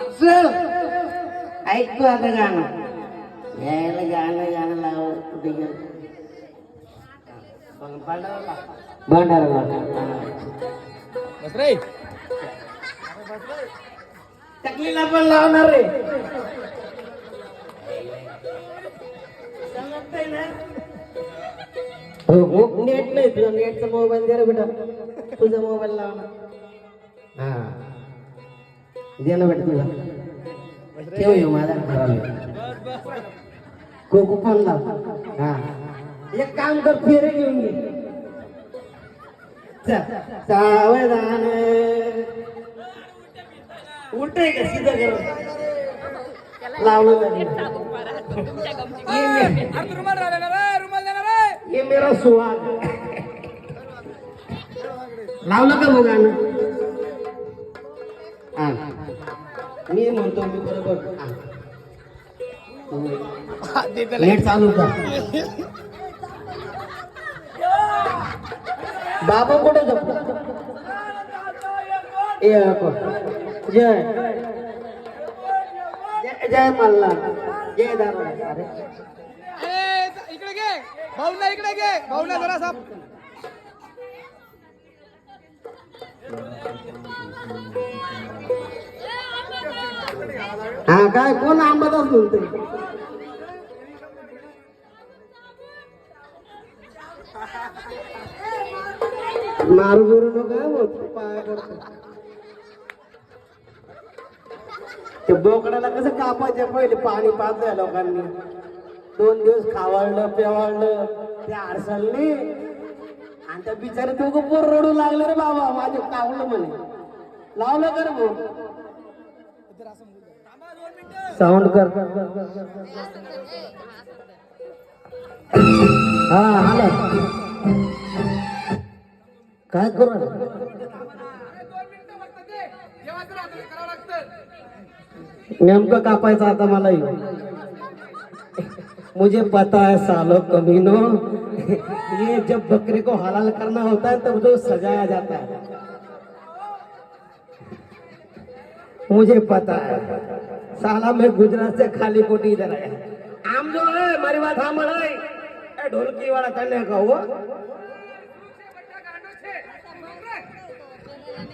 चल ऐकतो आता गाणं यायला गाणं गाणं लाव कुठे गेलं भांडाराला बस रे टकलीला पण लावणार रे नेट नाही तुझा नेटचा मोबाईल दे रे बेटा तुझा मोबाईल लाव ना हा दे ना बेटा तुझा ठेव येऊ माझा कोको फोन लाव हा एक काम कर फेरे घेऊन घे चल, सावधान उलट आहे का सीधा कर लावलं. ये मेरा सुहाग लावलं का मग मी म्हणतो मी बरोबर हा. नेट चालू का बाबा कुठे ए अप्पा. जय. जय मल्हार. जय अरे. ए, इकडे घे. भाऊना इकडे घे. भाऊना जरा साप. हा काय कोण आंबादास बोलते मारू बिरू नका होत पाया पडतो. ते बोकडाला कसं कापायचे पहिले पाणी पाजलंय लोकांनी. दोन दिवस खावाळलं पेवाळलं ते आरसालनी आणि त्या बिचारे तो पोर रडू लागले रे बाबा माझे कावलं म्हणे. लावलं कर भाऊ साऊंड कर. हा आला काय करू? नेमकं कापायचं आता मला मुझे पता है सालों कमीनो ये जब बकरे को हलाल करना होता है तब जो सजाया जाता है. मुझे पता है साला मैं गुजरात से खाली कोटी इधर आया आम जो है मारी बात हम है ए ढोलकी वाला करने का हुआ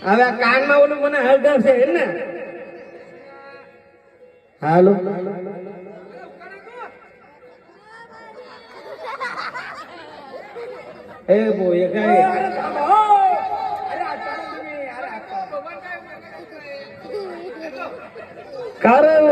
હવે આ કાનમાં ઓલું મને હળદર છે ને હાલો એ બો એ कारण